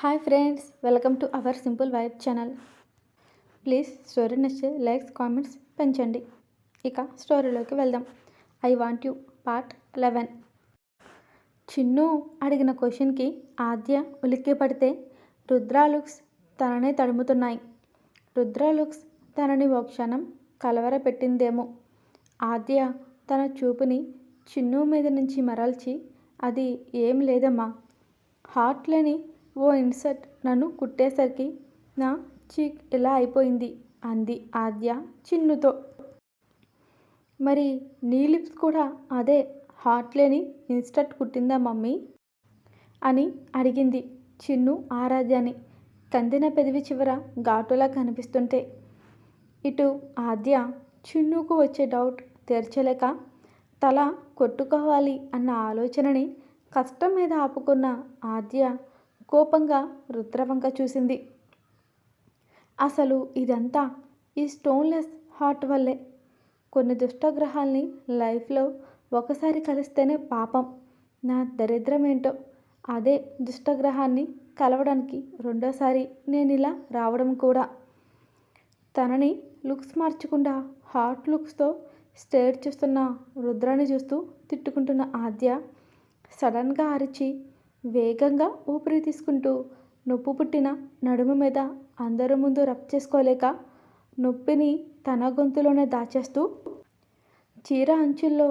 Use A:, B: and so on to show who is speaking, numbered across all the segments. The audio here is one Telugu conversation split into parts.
A: Hi friends welcome to our simple vibe channel please story నచ్చితే లైక్స్ కామెంట్స్ పెంచండి. ఇక స్టోరీలోకి వెళ్దాం. I want you part eleven Chinnu అడిగిన క్వశ్చన్కి ఆద్య ఉలిక్కి పడితే రుద్ర లుక్స్ తననే తడుముతున్నాయి. రుద్ర లుక్స్ తనని ఓ క్షణం కలవరపెట్టిందేమో. ఆద్య తన చూపుని చిన్ను మీద నుంచి మరల్చి అది ఏం లేదమ్మా. హార్ట్ లేని ఓ ఇన్సర్ట్ నన్ను కుట్టేసరికి నా చీక్ ఎలా అయిపోయింది? అంది ఆద్య చిన్నుతో. మరి నీ లిప్స్ కూడా అదే హార్ట్ లేని ఇన్స్టర్ట్ కుట్టిందా మమ్మీ? అని అడిగింది చిన్ను ఆరాధ్యాని. కందిన పెదవి చివర ఘాటులా కనిపిస్తుంటే. ఇటు ఆద్య చిన్నుకు వచ్చే డౌట్ తీర్చలేక తల కొట్టుకోవాలి అన్న ఆలోచనని కష్టం మీద ఆపుకున్న ఆద్య కోపంగా రుద్రవంక చూసింది. అసలు ఇదంతా ఈ స్టోన్లెస్ హార్ట్ వల్లే. కొన్ని దుష్టగ్రహాల్ని లైఫ్లో ఒకసారి కలిస్తేనే పాపం. నా దరిద్రం ఏంటో అదే దుష్టగ్రహాన్ని కలవడానికి రెండోసారి నేను ఇలా రావడం కూడా. తనని లుక్స్ మార్చకుండా హాట్ లుక్స్తో స్టేర్ చేస్తున్న రుద్రాన్ని చూస్తూ తిట్టుకుంటున్న ఆద్య సడన్గా అరిచి వేగంగా ఊపిరి తీసుకుంటూ నొప్పి పుట్టిన నడుము మీద అందరి ముందు రబ్ చేసుకోలేక నొప్పిని తన గొంతులోనే దాచేస్తూ చీర అంచుల్లో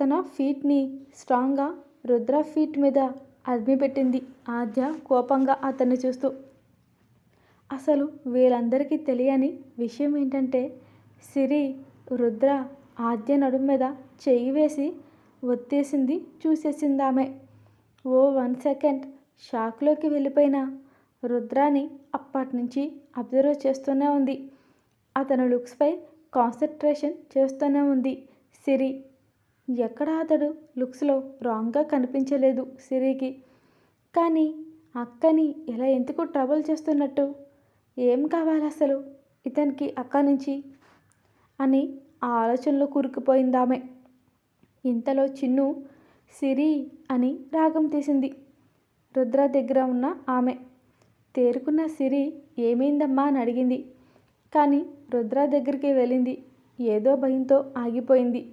A: తన ఫీట్ని స్ట్రాంగ్గా రుద్ర ఫీట్ మీద అదిమిపెట్టింది ఆద్య కోపంగా అతన్ని చూస్తూ. అసలు వీళ్ళందరికీ తెలియని విషయం ఏంటంటే సిరి రుద్ర ఆద్య నడుము మీద చెయ్యి వేసి ఒత్తేసింది చూసేసింది ఆమె ఓ వన్ సెకండ్. షాక్లోకి వెళ్ళిపోయిన రుద్రాని అప్పటి నుంచి అబ్జర్వ్ చేస్తూనే ఉంది. అతని లుక్స్పై కాన్సన్ట్రేషన్ చేస్తూనే ఉంది. సిరి ఎక్కడ అతడు లుక్స్లో రాంగ్గా కనిపించలేదు సిరికి. కానీ అక్కని ఇలా ఎందుకు ట్రబుల్ చేస్తున్నట్టు? ఏం కావాలి అసలు ఇతనికి అక్క నుంచి? అని ఆ ఆలోచనలో కూరుకుపోయిందామె. ఇంతలో చిన్ను సిరి అని రాగం తీసింది. రుద్ర దగ్గర ఉన్న ఆమె. తేరుకున్న సిరి ఏమైందమ్మా అని అడిగింది. కానీ రుద్ర దగ్గరికి వెళ్ళింది. ఏదో భయంతో ఆగిపోయింది.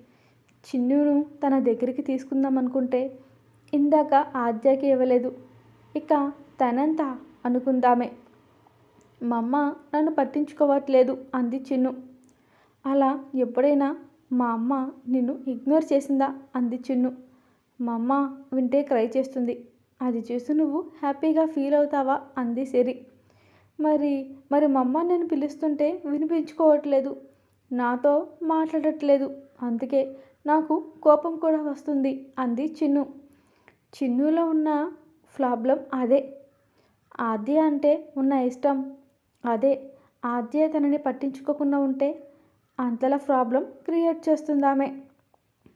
A: చిన్నును తన దగ్గరికి తీసుకుందాం అనుకుంటే ఇందాక ఆద్యకి ఇవ్వలేదు. ఇక తనంతా అనుకుందామే. మా అమ్మ నన్ను పట్టించుకోవట్లేదు అంది చిన్ను. అలా ఎప్పుడైనా మా అమ్మ నిన్ను ఇగ్నోర్ చేసిందా అంది చిన్ను. మా అమ్మ వింటే క్రై చేస్తుంది. అది చూసి నువ్వు హ్యాపీగా ఫీల్ అవుతావా? అంది సిరి మరి మరి మా అమ్మ నేను పిలుస్తుంటే వినిపించుకోవట్లేదు. నాతో మాట్లాడట్లేదు. అందుకే నాకు కోపం కూడా వస్తుంది అంది చిన్ను. చిన్నులో ఉన్న ప్రాబ్లం అదే. ఆద్య అంటే ఉన్న ఇష్టం. అదే ఆద్య తనని పట్టించుకోకుండా ఉంటే అంతలా ప్రాబ్లం క్రియేట్ చేస్తుందామే.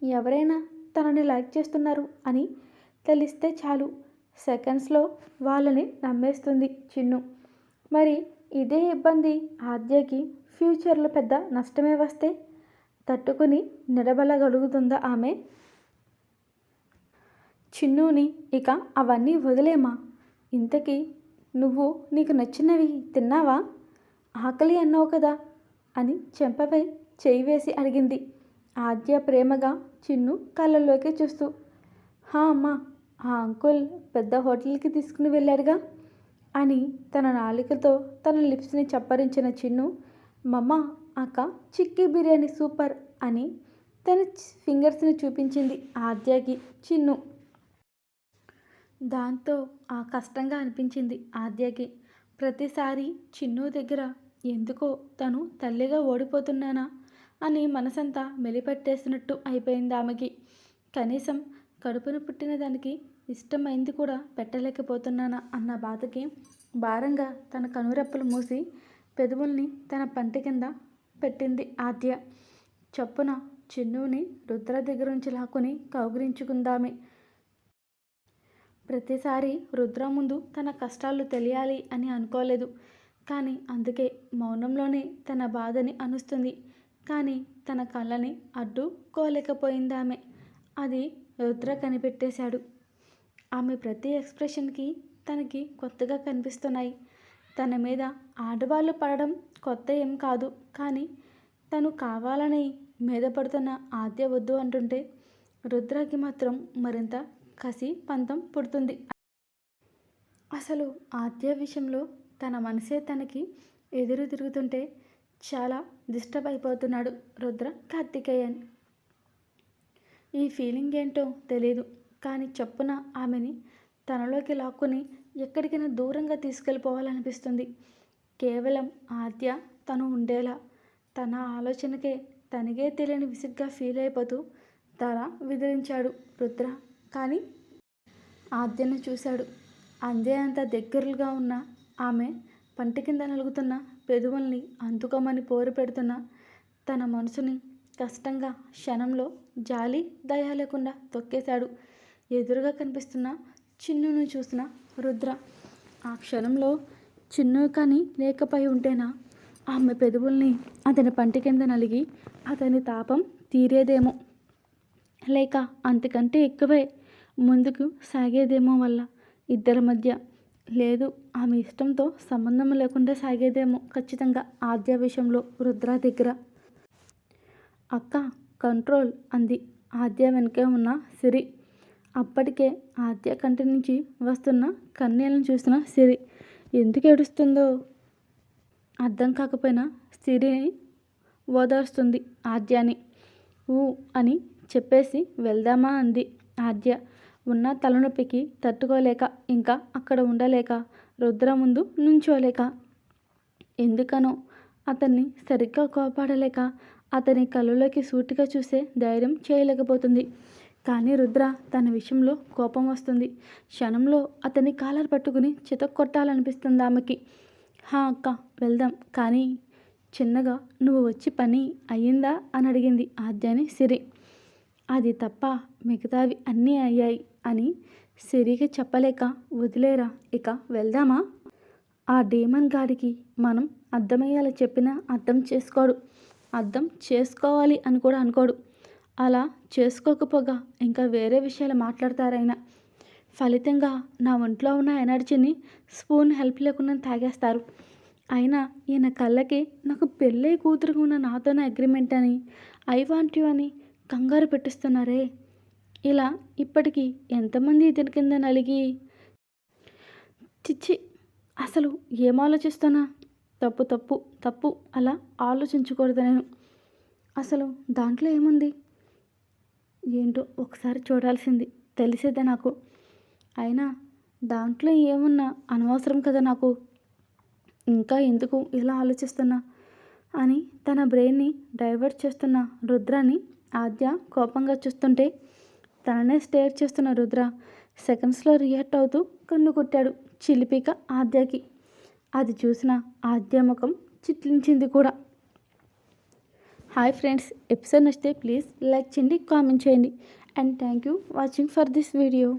A: ఎవరైనా తనని లైక్ చేస్తున్నారు అని తెలిస్తే చాలు. సెకండ్స్లో వాళ్ళని నమ్మేస్తుంది చిన్ను. మరి ఇదే ఇబ్బంది ఆద్యకి ఫ్యూచర్లో పెద్ద నష్టమే వస్తే తట్టుకుని నిలబడగలుగుతుందా ఆమె? చిన్నుని ఇక అవన్నీ వదిలేమా? ఇంతకీ నువ్వు నీకు నచ్చినవి తిన్నావా? ఆకలి అన్నావు కదా అని చెంపపై చేయి వేసి అడిగింది. ఆద్య ప్రేమగా చిన్ను కళ్ళల్లోకి చూస్తూ హా అమ్మా ఆ అంకుల్ పెద్ద హోటల్కి తీసుకుని వెళ్ళాడుగా అని తన నాలుకతో తన లిప్స్ని చప్పరించిన చిన్ను మమ్మ అక్క చిక్కీ బిర్యానీ సూపర్ అని తన ఫింగర్స్ని చూపించింది ఆద్యకి చిన్ను. దాంతో ఆ కష్టంగా అనిపించింది ఆద్యకి. ప్రతిసారి చిన్ను దగ్గర ఎందుకో తను తల్లిగా ఓడిపోతున్నానా? అని మనసంతా మెలిపెట్టేసినట్టు అయిపోయింది ఆమెకి. కనీసం కడుపున పుట్టిన దానికి ఇష్టమైంది కూడా పెట్టలేకపోతున్నానా అన్న బాధకి భారంగా తన కనురెప్పలు మూసి పెదవుల్ని తన పంటి కింద పెట్టింది ఆద్య. చప్పున చిన్నుని రుద్ర దగ్గర నుంచి లాక్కుని కౌగిలించుకుందామే. ప్రతిసారి రుద్ర ముందు తన కష్టాలు తెలియాలి అని అనుకోలేదు. కానీ అందుకే మౌనంలోనే తన బాధని అనుస్తుంది. కానీ తన కళ్ళని అడ్డుకోలేకపోయింది ఆమె అది రుద్ర కనిపెట్టేశాడు. ఆమె ప్రతి ఎక్స్ప్రెషన్కి తనకి కొత్తగా కనిపిస్తున్నాయి. తన మీద ఆడవాళ్ళు పడడం కొత్త ఏం కాదు. కానీ తను కావాలని మీద పడుతున్న ఆద్య వద్దు అంటుంటే రుద్రకి మాత్రం మరింత కసి పంతం పుడుతుంది. అసలు ఆద్య విషయంలో తన మనసే తనకి ఎదురు తిరుగుతుంటే చాలా డిస్టర్బ్ అయిపోతున్నాడు రుద్ర కార్తికేయన్. ఈ ఫీలింగ్ ఏంటో తెలియదు కానీ చప్పున ఆమెని తనలోకి లాక్కుని ఎక్కడికైనా దూరంగా తీసుకెళ్ళిపోవాలనిపిస్తుంది. కేవలం ఆద్య తను ఉండేలా తన ఆలోచనకే తనకే తెలియని విసుగ్గా ఫీల్ అయిపోతూ తల విదిలించాడు రుద్ర. కానీ ఆద్యను చూశాడు. అందే అంత దగ్గరలుగా ఉన్న ఆమె పంటి కింద నలుగుతున్న పెదవుల్ని అందుకోమని పోరు పెడుతున్న తన మనసుని కష్టంగా క్షణంలో జాలి దయ లేకుండా తొక్కేశాడు. ఎదురుగా కనిపిస్తున్న చిన్నును చూసిన రుద్ర ఆ క్షణంలో చిన్ను కానీ లేకపోయి ఉంటేనా? ఆమె పెదవుల్ని అతని పంటి కింద నలిగి అతని తాపం తీరేదేమో. లేక అంతకంటే ఎక్కువే ముందుకు సాగేదేమో వల్ల ఇద్దరి మధ్య లేదు ఆమె ఇష్టంతో సంబంధం లేకుండా సాగేదేమో ఖచ్చితంగా ఆద్య విషయంలో రుద్ర దగ్గర. అక్క కంట్రోల్ అంది. ఆద్య వెనకే ఉన్న సిరి. అప్పటికే ఆద్య కంటి నుంచి వస్తున్న కన్నీళ్ళను చూసిన సిరి. ఎందుకు ఏడుస్తుందో? అర్థం కాకపోయినా సిరిని ఓదార్స్తుంది ఆద్యాని. ఊ అని చెప్పేసి వెళ్దామా? అంది ఆద్య. ఉన్న తలనొప్పికి తట్టుకోలేక ఇంకా అక్కడ ఉండలేక రుద్ర ముందు నుంచోలేక. ఎందుకనో అతన్ని సరిగ్గా కోపాడలేక అతని కళ్ళలోకి సూటిగా చూసే ధైర్యం చేయలేకపోతుంది. కానీ రుద్ర తన విషయంలో కోపం వస్తుంది. క్షణంలో అతని కాలర్ పట్టుకుని చితక్కొట్టాలనిపిస్తుంది ఆమెకి. హా అక్క వెళ్దాం. కానీ చిన్నగా నువ్వు వచ్చి పని అయ్యిందా? అని అడిగింది ఆద్యాని సిరి. అది తప్ప మిగతావి అన్నీ అయ్యాయి. అని సిరికి చెప్పలేక వదిలేరా? ఇక వెళ్దామా? ఆ డీమన్ గాడికి మనం అర్థమయ్యేలా చెప్పినా అర్థం చేసుకోడు. అర్థం చేసుకోవాలి అని కూడా అనుకోడు. అలా చేసుకోకపోగా ఇంకా వేరే విషయాలు మాట్లాడతారైనా ఫలితంగా నా ఒంట్లో ఉన్న ఎనర్జీని స్పూన్ హెల్ప్ లేకుండా తాగేస్తారు. అయినా ఈయన కళ్ళకి నాకు పెళ్ళై కూతురుగా ఉన్న నాతోనే అగ్రిమెంట్ అని ఐ వాంట్ యు అని కంగారు పెట్టిస్తున్నారే. ఇలా ఇప్పటికీ ఎంతమంది ఇతని కింద నలిగి చిచ్చి అసలు ఏం ఆలోచిస్తున్నా? తప్పు తప్పు తప్పు అలా ఆలోచించకూడదు నేను. అసలు దాంట్లో ఏముంది? ఏంటో ఒకసారి చూడాల్సింది తెలిసేదే నాకు. అయినా దాంట్లో ఏమున్నా అనవసరం కదా నాకు. ఇంకా ఎందుకు ఇలా ఆలోచిస్తున్నా? అని తన బ్రెయిన్ని డైవర్ట్ చేస్తున్న రుద్రాన్ని ఆద్య కోపంగా చూస్తుంటే తననే స్టేర్ చేస్తున్న రుద్ర సెకండ్స్లో రియాక్ట్ అవుతూ కన్ను కొట్టాడు చిలిపిక ఆద్యకి. అది చూసిన ఆద్య ముఖం చిట్లించింది కూడా. హాయ్ ఫ్రెండ్స్ ఎపిసోడ్ నచ్చితే ప్లీజ్ లైక్ చేయండి కామెంట్ చేయండి. And thank you watching for this video.